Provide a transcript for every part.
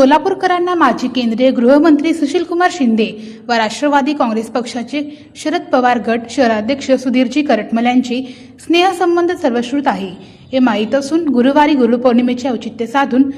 सोलापूरकरांना माजी केंद्रीय गृहमंत्री सुशीलकुमार शिंदे व राष्ट्रवादी काँग्रेस पक्षाचे शरद पवार गट शहराध्यक्ष सुधीरजी करटमल यांची स्नेहसंबंध सर्वश्रुत आहे. हे माहीत असून गुरुवारी गुरुपौर्णिमेचे औचित्य साधून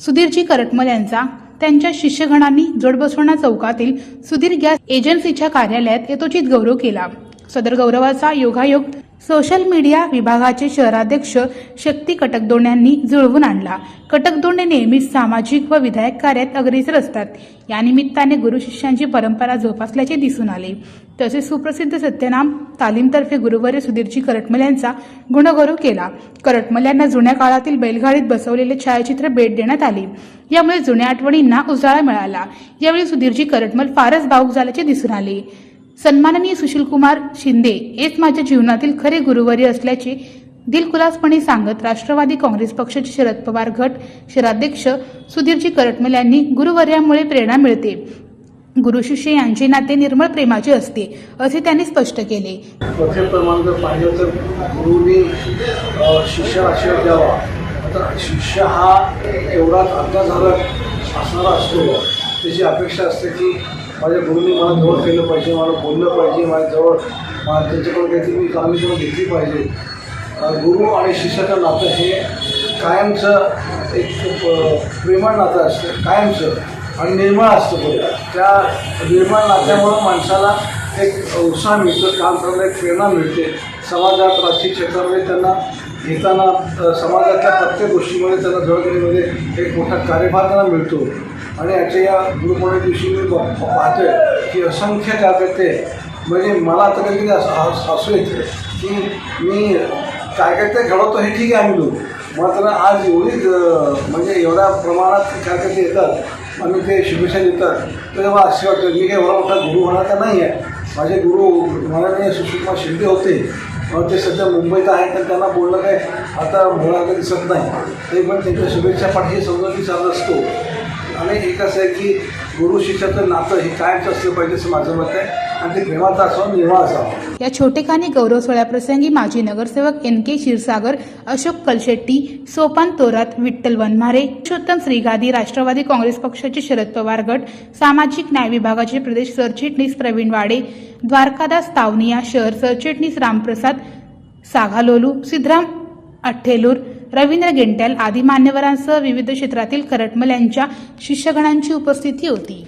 सुधीरजी करटमल यांचा त्यांच्या शिष्यगणांनी जोडबसवणा चौकातील सुधीर गॅस एजन्सीच्या कार्यालयात यथोचित गौरव केला. सदर गौरवाचा योगायोग सोशल मीडिया विभागाचे शहराध्यक्ष शक्ती कटकदोंड यांनी जुळवून आणला. कटकदोंडे नेहमीच सामाजिक व विधायक कार्यात अग्रेसर असतात. या निमित्ताने गुरु शिष्यांची परंपरा जोपासल्याचे दिसून आले. तसेच सुप्रसिद्ध सत्यनाम तालीमतर्फे गुरुवर्य सुधीरजी करटमल यांचा गुणगौरव केला. करटमल यांना जुन्या काळातील बैलगाडीत बसवलेले छायाचित्र भेट देण्यात आले. यामुळे जुन्या आठवणींना उजाळा मिळाला. यावेळी सुधीरजी करटमल फारच भाऊक झाल्याचे दिसून आले. सन्माननीय सुशीलकुमार शिंदे हेच माझ्या जीवनातील खरे गुरुवर्य असल्याचे दिलखुलासपणे सांगत राष्ट्रवादी काँग्रेस पक्षाचे शरद पवार गट शहराध्यक्ष सुधीरजी करटमल यांनी गुरुवर्यामुळे प्रेरणा मिळते. गुरु शिष्य यांचे नाते निर्मळ प्रेमाचे असते असे त्यांनी स्पष्ट केले. पाहिलं तर शिष्याला आशीर्वाद द्यावा. आता शिष्य हा एवढाच झाला असणारा असतो. त्याची अपेक्षा असते की माझ्या गुरुनी मला जवळ केलं पाहिजे मला बोललं पाहिजे माझ्याजवळ मला त्यांच्याकडून काहीतरी मी कामी करून घेतली पाहिजे. गुरु आणि शिष्याचं नातं हे कायमचं एक प्रेमळ नातं असतं कायमचं आणि निर्मळ असतं बरं त्या निर्मळ नात्यामुळं माणसाला एक उत्साह मिळतो काम करायला एक प्रेरणा मिळते. समाजात राजकीय क्षेत्रामध्ये त्यांना घेताना समाजातल्या प्रत्येक गोष्टीमध्ये त्यांना जडणघडीमध्ये एक मोठा कार्यभार त्यांना मिळतो. आणि याच्या या गुरुपौर्णिमे दिवशी मी पाहतोय की असंख्य कार्यकर्ते म्हणजे मला आता कधी असं हस- हसू येते की मी कार्यकर्ते घडवतो हे ठीक आहे आम्ही लोक मात्र आज एवढी म्हणजे एवढ्या प्रमाणात कार्यकर्ते येतात आणि ते शुभेच्छा देतात तर तेव्हा असे वाटतं मी काही एवढा मोठा गुरु होणार का नाही आहे. माझे गुरु माननीय सुशीलकुमार शिंदे होते. ते सध्या मुंबईत आहेत तर त्यांना बोलणं काय आता मुळाला दिसत नाही. तरी पण त्यांच्या शुभेच्छा पाठी समजून चालत असतो. आणि एक असं आहे की गुरु शिष्याचं नातं हे कायमचं असलं पाहिजे असं माझं मत आहे. आणि ते प्रेमाचं असावं असावं. या छोटेखानी गौरव सोहळ्याप्रसंगी माजी नगरसेवक N K Kshirsagar Ashok Kalshetti Sopan Torat Vitthal Vanmare Purushottam Shrigadi Rashtravadi Congress पक्षाचे शरद पवार गट सामाजिक न्याय विभागाचे प्रदेश सरचिटणीस प्रवीण वाडे द्वारकादास तावनिया शहर सरचिटणीस रामप्रसाद साघालोलू सिद्धराम अठ्ठेलूर रवींद्र गेंट्याल आदी मान्यवरांसह विविध क्षेत्रातील करटमल यांच्या शिष्यगणांची उपस्थिती होती.